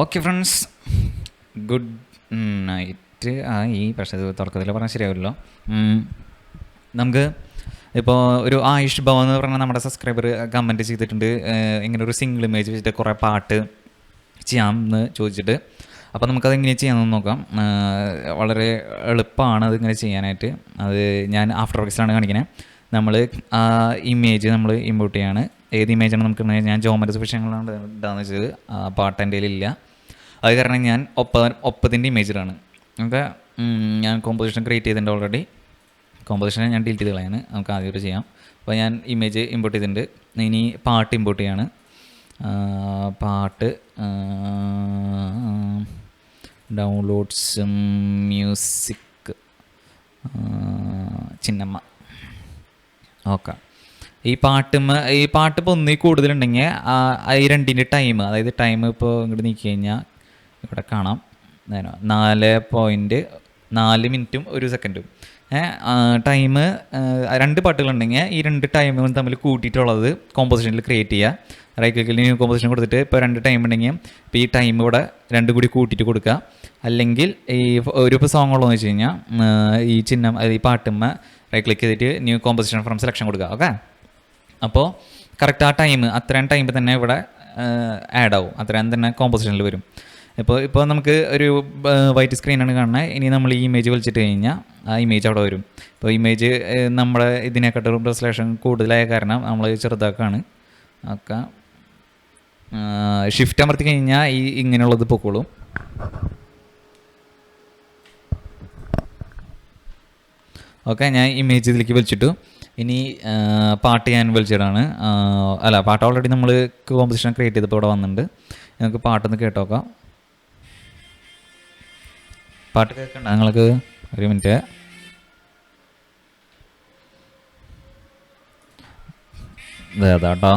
Okay friends good night ആയി പക്ഷേ ഇത് തുടക്കത്തിൽ പറഞ്ഞാൽ ശരിയാവില്ലല്ലോ. നമുക്ക് ഇപ്പോൾ ഒരു ആയുഷ് ഭവൻ എന്ന് പറഞ്ഞാൽ നമ്മുടെ സബ്സ്ക്രൈബർ കമന്റ് ചെയ്തിട്ടുണ്ട്. ഇങ്ങനെ ഒരു സിംഗിൾ ഇമേജ് വെച്ചിട്ട് കുറേ പാട്ട് ചെയ്യാമെന്ന് ചോദിച്ചിട്ട്. അപ്പോൾ നമുക്കത് എങ്ങനെ ചെയ്യാമെന്ന് നോക്കാം. വളരെ എളുപ്പമാണ് അതിങ്ങനെ ചെയ്യാനായിട്ട്. അത് ഞാൻ ആഫ്റ്റർ വർക്സിലാണ് കാണിക്കുന്നത് നമ്മൾ ആ ഇമേജ് നമ്മൾ ഇമ്പോർട്ട് ചെയ്യാണ്. ഏത് ഇമേജാണ് നമുക്ക് ഞാൻ ജോമറ്റസ് വിഷയങ്ങളാണ് ഇടാന്ന് വെച്ചത്. ആ പാട്ട് എന്റെ ഇല്ല അത് കാരണം ഞാൻ ഒപ്പ ഒപ്പത്തിന്റെ ഇമേജിലാണ് നമുക്ക് ഞാൻ കോമ്പോസിഷൻ ക്രിയേറ്റ് ചെയ്തിട്ടുണ്ട് ഓൾറെഡി കോമ്പോസിഷൻ ഞാൻ ഡിലീറ്റ് ചെയ്ത് കളയാണ്. നമുക്ക് ഒരു ചെയ്യാം. അപ്പോൾ ഞാൻ ഇമേജ് ഇമ്പോർട്ട് ചെയ്തിട്ടുണ്ട്. ഇനി പാട്ട് ഇമ്പോർട്ട് ചെയ്യാണ്. പാട്ട് ഡൗൺലോഡ്സ് മ്യൂസിക് ചിന്നമ്മ. ഓക്കെ. ഈ പാട്ടും ഈ പാട്ട് ഇപ്പോൾ ഒന്നിൽ കൂടുതലുണ്ടെങ്കിൽ ഈ രണ്ടിന്റെ ടൈം അതായത് ടൈം ഇപ്പോൾ ഇങ്ങോട്ട് നീക്കി കഴിഞ്ഞാൽ ഇവിടെ കാണാം. നാല് പോയിന്റ് നാല് മിനിറ്റും ഒരു സെക്കൻഡും ടൈം രണ്ട് പാട്ടുകളുണ്ടെങ്കിൽ ഈ രണ്ട് ടൈമുകളും തമ്മിൽ കൂട്ടിയിട്ടുള്ളത് കോമ്പോസിഷനിൽ ക്രിയേറ്റ് ചെയ്യുക റൈറ്റ് ക്ലിക്കിൽ ന്യൂ കോമ്പോസിഷൻ കൊടുത്തിട്ട് ഇപ്പോൾ രണ്ട് ടൈം ഉണ്ടെങ്കിൽ ഇപ്പോൾ ഈ ടൈം ഇവിടെ രണ്ടും കൂടി കൂട്ടിയിട്ട് കൊടുക്കുക അല്ലെങ്കിൽ ഈ ഒരു ഇപ്പോൾ സോങ് ഉള്ളതെന്ന് വെച്ച് കഴിഞ്ഞാൽ ഈ ചിഹ്നം ഈ പാട്ടുമ്മ റൈറ്റ് ക്ലിക്ക് ചെയ്തിട്ട് ന്യൂ കോമ്പോസിഷൻ ഫ്രം സെലക്ഷൻ കൊടുക്കുക ഓക്കെ അപ്പോൾ കറക്റ്റ് ആ ടൈം അത്രയും ടൈം തന്നെ ഇവിടെ ആഡ് ആവും. അത്രയും തന്നെ കോമ്പോസിഷനിൽ വരും. ഇപ്പോൾ ഇപ്പോൾ നമുക്ക് ഒരു വൈറ്റ് സ്ക്രീനാണ് കാണുന്നത് ഇനി നമ്മൾ ഈ ഇമേജ് വലിച്ചിട്ട് കഴിഞ്ഞാൽ ആ ഇമേജ് അവിടെ വരും. ഇപ്പോൾ ഇമേജ് നമ്മുടെ ഇതിനെക്കാട്ടും റെസലേഷൻ കൂടുതലായ കാരണം നമ്മൾ ചെറുതാക്കാണ്. ഒക്കെ ഷിഫ്റ്റ് അമർത്തി കഴിഞ്ഞാൽ ഈ ഇങ്ങനെയുള്ളത് പൊക്കോളും. ഓക്കെ ഞാൻ ഇമേജ് ഇതിലേക്ക് വലിച്ചിട്ടു. ഇനി പാട്ട് ഞാൻ വിളിച്ചിടാണ്. അല്ല പാട്ട് ഓൾറെഡി നമ്മൾ കോമ്പസിഷൻ ക്രിയേറ്റ് ചെയ്തപ്പോൾ ഇവിടെ വന്നിട്ടുണ്ട്. ഞങ്ങൾക്ക് പാട്ടൊന്ന് കേട്ടോക്കാം. പാട്ട് കേൾക്കണ്ട നിങ്ങൾക്ക് ഒരു മിനിറ്റ്. ഇതേതാട്ടോ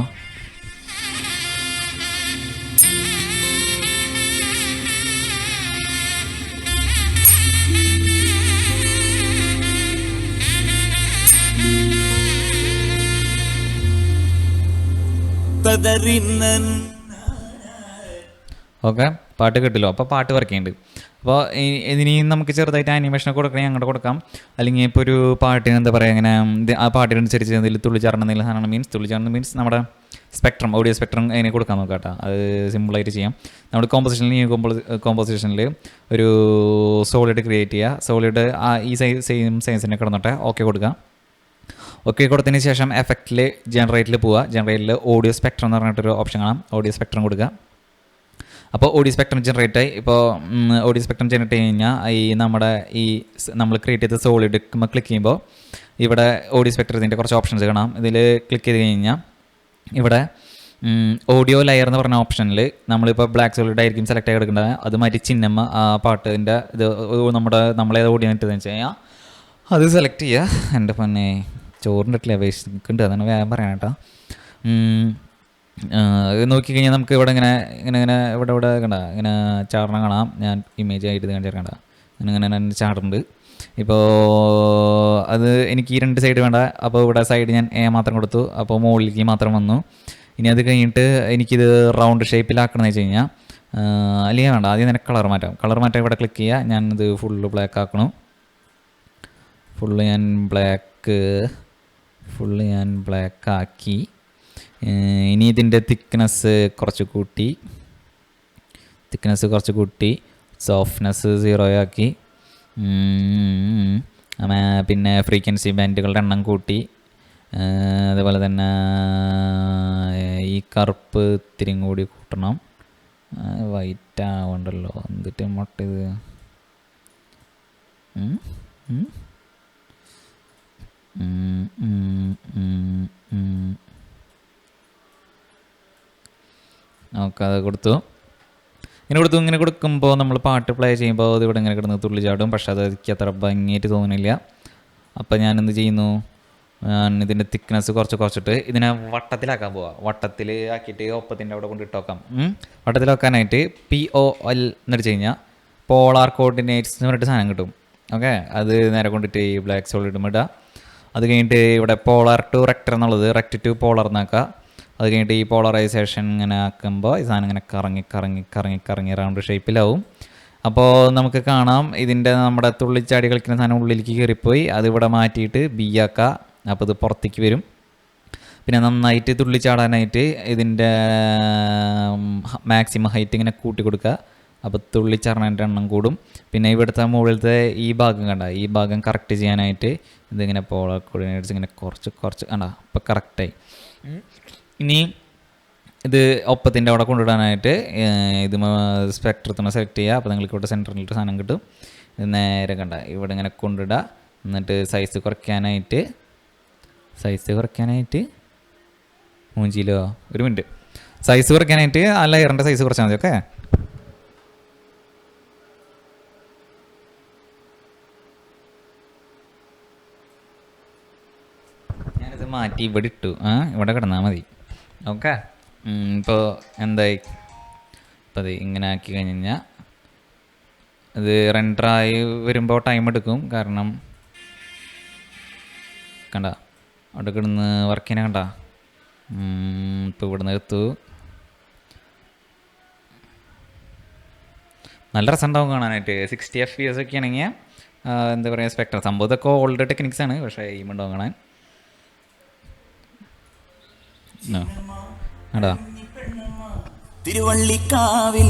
ഓക്കെ പാട്ട് കിട്ടില്ലോ. അപ്പോൾ പാട്ട് വർക്ക് ചെയ്യുന്നുണ്ട് അപ്പോൾ ഇനിയും നമുക്ക് ചെറുതായിട്ട് ആനിമേഷൻ കൊടുക്കണേ അങ്ങോട്ട് കൊടുക്കാം. അല്ലെങ്കിൽ ഇപ്പോൾ ഒരു പാട്ടിന് എന്താ പറയുക ഇങ്ങനെ ആ പാട്ടിനനുസരിച്ച് എന്തെങ്കിലും തുള്ളിച്ചാടണം എന്തെങ്കിലും സാധനം മീൻസ് തുള്ളിച്ചാടണം മീൻസ് നമ്മുടെ സ്പെക്ട്രം ഓഡിയോ സ്പെക്ട്രം അതിനെ കൊടുക്കാൻ നോക്കാം കേട്ടോ. അത് സിമ്പിളായിട്ട് ചെയ്യാം. നമ്മുടെ കോമ്പോസിഷനിൽ ഈ കോമ്പോസിഷനിൽ ഒരു സോളിഡ് ക്രിയേറ്റ് ചെയ്യുക സോളിഡ് ആ ഈ സൈ സെയിം സയൻസിനെ കിടന്നിട്ട്. ഓക്കെ കൊടുക്കുക ഓക്കെ കൊടുത്തതിന് ശേഷം എഫക്റ്റിൽ ജനറേറ്റിൽ പോവുക. ജനറേറ്റിൽ ഓഡിയോ സ്പെക്ട്രം എന്ന് പറഞ്ഞിട്ടൊരു ഓപ്ഷൻ കാണാം. ഓഡിയോ സ്പെക്ട്രം കൊടുക്കുക. അപ്പോൾ ഓഡിയോ സ്പെക്ട്രം ജനറേറ്റ് ആയി. ഇപ്പോൾ ഓഡിയോ സ്പെക്ട്രം ജനറേറ്റ് ചെയ്ത് കഴിഞ്ഞാൽ ഈ നമ്മുടെ ഈ നമ്മൾ ക്രിയേറ്റ് ചെയ്ത സോളിഡ് ക്ലിക്ക് ചെയ്യുമ്പോൾ ഇവിടെ ഓഡിയോ സ്പെക്ട്രത്തിന്റെ കുറച്ച് ഓപ്ഷൻസ് കാണാം. ഇതിൽ ക്ലിക്ക് ചെയ്ത് കഴിഞ്ഞാൽ ഇവിടെ ഓഡിയോ ലെയർ എന്ന് പറഞ്ഞ ഓപ്ഷനിൽ നമ്മളിപ്പോൾ ബ്ലാക്ക് സോളിഡ് ആയിരിക്കും സെലക്ട് ആയി എടുക്കേണ്ടത് അത് മാറ്റി ചിഹ്നമ്മ ആ പാട്ടിന്റെ ഇത് നമ്മുടെ നമ്മളേത് ഓഡിയോ ഇട്ടെന്ന് വെച്ച് കഴിഞ്ഞാൽ അത് സെലക്ട് ചെയ്യുക. എന്റെ പൊന്നെ. ചോറിന്റെ ഇട്ടില്ല വേസ്റ്റ് അതാണ് വേഗം പറയാൻ കേട്ടോ. നോക്കിക്കഴിഞ്ഞാൽ നമുക്ക് ഇവിടെ ഇങ്ങനെ ഇങ്ങനെ ഇങ്ങനെ ഇവിടെ ഇവിടെ കണ്ട ഇങ്ങനെ ചാടണം കാണാം. ഞാൻ ഇമേജ് ആയിട്ട് ഇത് കാണിച്ചാൽ കണ്ട. ഇങ്ങനെ തന്നെ ചാടുന്നുണ്ട്. ഇപ്പോൾ അത് എനിക്ക് ഈ രണ്ട് സൈഡ് വേണ്ട. അപ്പോൾ ഇവിടെ സൈഡ് ഞാൻ എ മാത്രം കൊടുത്തു. അപ്പോൾ മുകളിലേക്ക് മാത്രം വന്നു. ഇനി അത് കഴിഞ്ഞിട്ട് എനിക്കിത് റൗണ്ട് ഷേപ്പിലാക്കണമെന്ന് വെച്ച് കഴിഞ്ഞാൽ അല്ലെങ്കിൽ വേണ്ട. ആദ്യം തന്നെ കളർ മാറ്റാം. കളർ മാറ്റാൻ ഇവിടെ ക്ലിക്ക് ചെയ്യുക. ഞാനിത് ഫുള്ള് ബ്ലാക്ക് ആക്കണം. ഫുള്ള് ഞാൻ ബ്ലാക്ക് ഫുള്ള് ഞാൻ ബ്ലാക്ക് ആക്കി. ഇനി ഇതിന്റെ തിക്നെസ് കുറച്ച് കൂട്ടി. തിക്നെസ് കുറച്ച് കൂട്ടി. സോഫ്റ്റ്നെസ് സീറോ ആക്കി. പിന്നെ ഫ്രീക്വൻസി ബാൻഡുകളുടെ എണ്ണം കൂട്ടി. അതുപോലെ തന്നെ ഈ കറുപ്പ് ഇത്തിരി കൂടി കൂട്ടണം. വൈറ്റ് ആവണ്ടല്ലോ. എന്നിട്ട് മുട്ട ഇത്? അത് കൊടുത്തു. ഇങ്ങനെ കൊടുത്തു ഇങ്ങനെ കൊടുക്കുമ്പോൾ നമ്മൾ പാട്ട് പ്ലേ ചെയ്യുമ്പോൾ അത് ഇവിടെ ഇങ്ങനെ കിടന്ന് തുള്ളി ചാടും. പക്ഷെ അത് എനിക്ക് അത്ര ഭംഗിയായിട്ട് തോന്നുന്നില്ല. അപ്പോൾ ഞാൻ എന്ത് ചെയ്യുന്നു? ഞാൻ ഇതിന്റെ തിക്നെസ് കുറച്ച് കുറച്ചിട്ട് ഇതിനെ വട്ടത്തിലാക്കാൻ പോവാം. വട്ടത്തിൽ ആക്കിയിട്ട് ഒപ്പത്തിന്റെ അവിടെ കൊണ്ട് ഇട്ടോക്കാം. വട്ടത്തിലാക്കാനായിട്ട് പി ഒ എൽ എന്നടിച്ച് കഴിഞ്ഞാൽ പോളാർ കോർഡിനേറ്റ്സ് എന്ന് പറഞ്ഞിട്ട് സാധനം കിട്ടും. ഓക്കെ? അത് നേരെ കൊണ്ടിട്ട് ഈ ബ്ലാക്ക് സോളിഡ് ഇടും. ഇടുക അത് കഴിഞ്ഞിട്ട് ഇവിടെ പോളാർ ടു റെക്ടർ എന്നുള്ളത് റെക്ട് ടു പോളർ എന്നാക്കുക അത് കഴിഞ്ഞിട്ട് ഈ പോളറൈസേഷൻ ഇങ്ങനെ ആക്കുമ്പോൾ ഈ സാധനം ഇങ്ങനെ കറങ്ങി കറങ്ങി കറങ്ങി കറങ്ങി റൗണ്ട് ഷേപ്പിലാവും അപ്പോൾ നമുക്ക് കാണാം ഇതിന്റെ നമ്മുടെ തുള്ളിച്ചാടി കളിക്കുന്ന സാധനം ഉള്ളിലേക്ക് കയറിപ്പോയി. അതിവിടെ മാറ്റിയിട്ട് ബി ആക്കുക അപ്പോൾ ഇത് പുറത്തേക്ക് വരും. പിന്നെ നന്നായിട്ട് തുള്ളിച്ചാടാനായിട്ട് ഇതിന്റെ മാക്സിമം ഹൈറ്റ് ഇങ്ങനെ കൂട്ടി കൊടുക്കുക. അപ്പോൾ തുള്ളിച്ചാടാനായിട്ട് എണ്ണം കൂടും. പിന്നെ ഇവിടുത്തെ മുകളിലത്തെ ഈ ഭാഗം കണ്ട? ഈ ഭാഗം കറക്റ്റ് ചെയ്യാനായിട്ട് ഇതിങ്ങനെ പോള കോർഡിനേറ്റ്സ് ഇങ്ങനെ കുറച്ച് കുറച്ച് കണ്ട? അപ്പോൾ കറക്റ്റായി ഇനി ഇത് ഒപ്പത്തിന്റെ അവിടെ കൊണ്ടുവിടാനായിട്ട് ഇത് സ്പെക്ട്രത്തിനെ സെലക്ട് ചെയ്യുക. അപ്പോൾ നിങ്ങൾക്ക് ഇവിടെ സെന്ററിലിട്ട് സാധനം കിട്ടും. നേരെ കണ്ട ഇവിടെ ഇങ്ങനെ കൊണ്ടിടുക എന്നിട്ട് സൈസ് കുറയ്ക്കാനായിട്ട് സൈസ് കുറയ്ക്കാനായിട്ട് മൂഞ്ചിയിലോ ഒരു മിനിറ്റ് സൈസ് കുറയ്ക്കാനായിട്ട് ആ ലെയറിന്റെ സൈസ് കുറച്ചാൽ മതി ഓക്കെ ഞാനിത് മാറ്റി ഇവിടെ ഇട്ടു. ആ ഇവിടെ കിടന്നാൽ മതി. ഓക്കെ. ഇപ്പോൾ എന്തായി? ഇപ്പോൾ അത് ഇങ്ങനെ ആക്കി കഴിഞ്ഞ് കഴിഞ്ഞാൽ ഇത് റെൻഡറായി വരുമ്പോൾ ടൈം എടുക്കും. കാരണം കണ്ട അവിടെ കിടന്ന് വർക്ക് ചെയ്യാൻ കണ്ട? ഇപ്പോൾ ഇവിടെ നിന്ന് എടുത്തു. നല്ല രസമുണ്ടാവും കാണാനായിട്ട്. സിക്സ്റ്റി എഫ് പി എസ് ഒക്കെ ആണെങ്കിൽ എന്താ പറയുക സ്പെക്ടർ സംഭവത്തൊക്കെ ഓൾഡ് ടെക്നിക്സ് ആണ്. പക്ഷേ എയിം ഉണ്ടാവും കാണാൻ ആ. എടാ തിരുവള്ളിക്കാവിൽ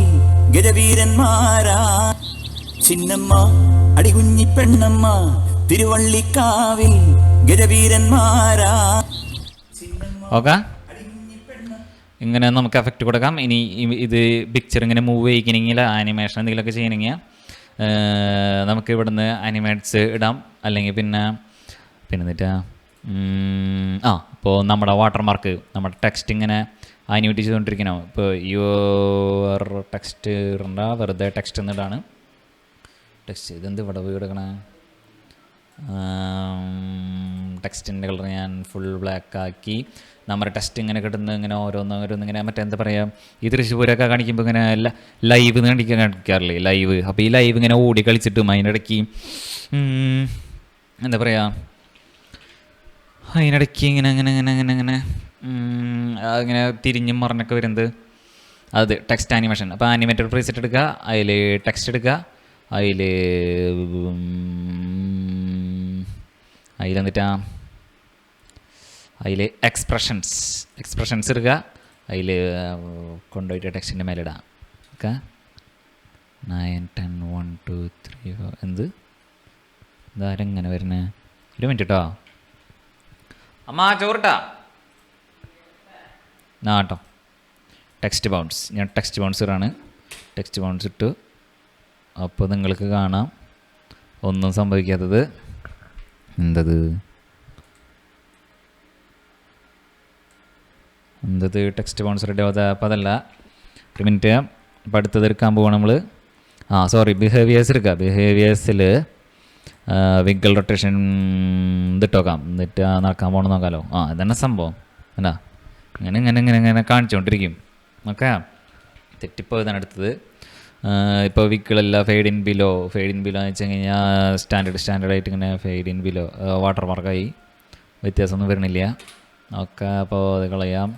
ഗജവീരന്മാരാ. ചിന്നമ്മ അടികുഞ്ഞി പെണ്ണമ്മ തിരുവള്ളിക്കാവിൽ ഗജവീരന്മാരാ. ഓക്കെ. ഇങ്ങനെ നമുക്ക് എഫക്റ്റ് കൊടുക്കാം. ഇനി ഇത് പിക്ചർ ഇങ്ങനെ മൂവ് ചെയ്യിക്കണമെങ്കിൽ ആനിമേഷൻ എന്തെങ്കിലുമൊക്കെ ചെയ്യണമെങ്കിൽ നമുക്ക് ഇവിടുന്ന് അനിമേറ്റ്സ് ഇടാം. അല്ലെങ്കിൽ പിന്നെ പിന്നെ എന്നിട്ടാ? ഉം, ആ ഇപ്പോൾ നമ്മുടെ വാട്ടർമാർക്ക് നമ്മുടെ ടെക്സ്റ്റ് ഇങ്ങനെ ആനിമേറ്റ് ചെയ്തുകൊണ്ടിരിക്കണോ? ഇപ്പോൾ യുവർ ടെക്സ്റ്റ് ഇടണ്ട വെറുതെ ടെക്സ്റ്റ് എന്നിടാണ്. ടെക്സ്റ്റ് ഇതെന്ത് ഇവിടെ പോയി കൊടുക്കണ ടെക്സ്റ്റിന്റെ കളർ ഞാൻ ഫുൾ ബ്ലാക്ക് ആക്കി. നമ്മുടെ ടെക്സ്റ്റ് ഇങ്ങനെ കിട്ടുന്ന ഇങ്ങനെ ഓരോന്ന് ഓരോന്ന് ഇങ്ങനെ മറ്റേ എന്താ പറയുക ഈ തൃശ്ശൂരൊക്കെ കാണിക്കുമ്പോൾ ഇങ്ങനെ ലൈവ് കാണിക്കാൻ കാണിക്കാറില്ലേ ലൈവ് അപ്പോൾ ഈ ലൈവ് ഇങ്ങനെ ഓടി കളിച്ചിട്ടും അതിനിടയ്ക്ക് എന്താ പറയുക അതിനിടയ്ക്ക് ഇങ്ങനെ അങ്ങനെ അങ്ങനെ അങ്ങനെ അങ്ങനെ അങ്ങനെ തിരിഞ്ഞും മറിഞ്ഞൊക്കെ വരുന്നത്. അത് ടെക്സ്റ്റ് ആനിമേഷൻ അപ്പോൾ ആനിമേറ്റഡ് പ്രീസെറ്റ് എടുക്കുക അതിൽ ടെക്സ്റ്റ് എടുക്കുക അതിൽ അതിലെന്നിട്ടാ അതിൽ എക്സ്പ്രഷൻസ് എക്സ്പ്രഷൻസ് എടുക്കുക അതിൽ കൊണ്ടുപോയിട്ട് ടെക്സ്റ്റിന്റെ മേലിടാം okay? Nine ten one two three എന്ത്? ഇതാരെങ്ങനെ വരുന്നത് ഒരു മിനിറ്റ് കേട്ടോ അമ്മ ചോറിട്ടാ? ആ കേട്ടോ ടെക്സ്റ്റ് ബൗൺസ് ഞാൻ ടെക്സ്റ്റ് ബൗൺസറാണ് ടെക്സ്റ്റ് ബൗൺസ് ഇട്ടു. അപ്പോൾ നിങ്ങൾക്ക് കാണാം. ഒന്നും സംഭവിക്കാത്തത്. എന്തത്? എന്തത്? ടെക്സ്റ്റ് ബൗൺസർ ഇടാതെ അപ്പം അതല്ല. ഒരു മിനിറ്റ്. അപ്പം അടുത്തത് എടുക്കാൻ പോവാണ് നമ്മൾ ആ സോറി ബിഹേവിയേഴ്സ് എടുക്കുക ബിഹേവിയേഴ്സിൽ വിഗൽ റൊട്ടേഷൻ ഇതിട്ടോക്കാം. എന്നിട്ട് നടക്കാൻ പോകണം നോക്കാമല്ലോ ആ ഇതന്നെ സംഭവം. എന്നാ ഇങ്ങനെ ഇങ്ങനെ ഇങ്ങനെ ഇങ്ങനെ കാണിച്ചുകൊണ്ടിരിക്കും ഓക്കെ? തെറ്റിപ്പോയതാണ് അടുത്തത്. ഇപ്പോൾ വിക്കിളല്ല fade in below fade in below എന്ന് വെച്ച് കഴിഞ്ഞാൽ സ്റ്റാൻഡേർഡ് സ്റ്റാൻഡേർഡായിട്ട് ഇങ്ങനെ ഫെയ്ഡ് ഇൻ ബിലോ വാട്ടർ മാർക്കായി വ്യത്യാസമൊന്നും വരുന്നില്ല. ഓക്കെ അപ്പോൾ അത് കളയാം.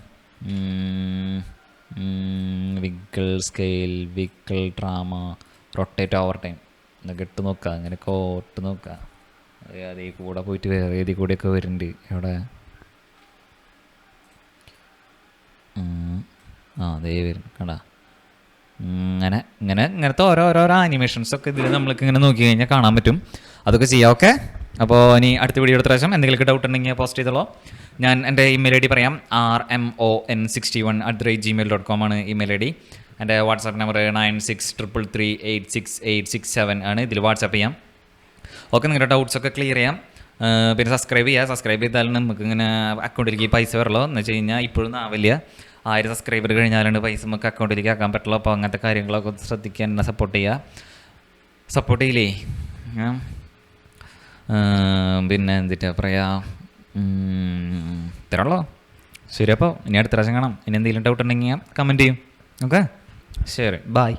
Wiggle scale wiggle drama rotate over time എന്നൊക്കെ ഇട്ട് നോക്കാം അങ്ങനെ കോട്ട് നോക്കാം. അതേ കൂടെ പോയിട്ട് വേറെ ഏതി കൂടെയൊക്കെ വരുന്നുണ്ട് എവിടെ. ആ അതേ വരും കണ്ടാ. ഇങ്ങനെ ഇങ്ങനെ ഇങ്ങനത്തെ ഓരോ ഓരോരോ ആനിമേഷൻസ് ഒക്കെ ഇതിൽ നമ്മൾക്ക് ഇങ്ങനെ നോക്കി കഴിഞ്ഞാൽ കാണാൻ പറ്റും. അതൊക്കെ ചെയ്യാം ഓക്കെ? അപ്പോൾ ഇനി അടുത്ത വീഡിയോ എടുത്ത പ്രാവശ്യം എന്തെങ്കിലും ഡൗട്ട് ഉണ്ടെങ്കിൽ പോസ്റ്റ് ചെയ്തോളൂ. ഞാൻ എന്റെ ഇമെയിൽ ഐ ഡി പറയാം R M O N sixty one at the rate Gmail dot com ആണ് ഇമെയിൽ ഐ ഡി. എന്റെ WhatsApp number nine six triple three eight six eight six seven ആണ്. ഇതിൽ വാട്സാപ്പ് ചെയ്യാം. ഓക്കെ നിങ്ങളുടെ ഡൗട്ട്സ് ഒക്കെ ക്ലിയർ ചെയ്യാം. പിന്നെ സബ്സ്ക്രൈബ് ചെയ്യുക സബ്സ്ക്രൈബ് ചെയ്താലും നമുക്ക് ഇങ്ങനെ അക്കൗണ്ടിലേക്ക് പൈസ വരുള്ളൂ എന്ന് വെച്ച് കഴിഞ്ഞാൽ ഇപ്പോഴും ആവില്ല ആയിരം സബ്സ്ക്രൈബർ കഴിഞ്ഞാലാണ് പൈസ നമുക്ക് അക്കൗണ്ടിലേക്ക് ആക്കാൻ പറ്റുള്ളൂ. അപ്പോൾ അങ്ങനത്തെ കാര്യങ്ങളൊക്കെ ശ്രദ്ധിക്കാൻ എന്നെ സപ്പോർട്ട് ചെയ്യുക സപ്പോർട്ട് ചെയ്യില്ലേ? പിന്നെ എന്തിട്ടാ പറയാ? ഇത്രയുള്ളോ ശരി അപ്പോൾ ഇനി അടുത്ത പ്രാവശ്യം കാണാം. ഇനി എന്തെങ്കിലും ഡൗട്ട് ഉണ്ടെങ്കിൽ കമന്റ് ചെയ്യും. ഓക്കെ ശരി ബായ്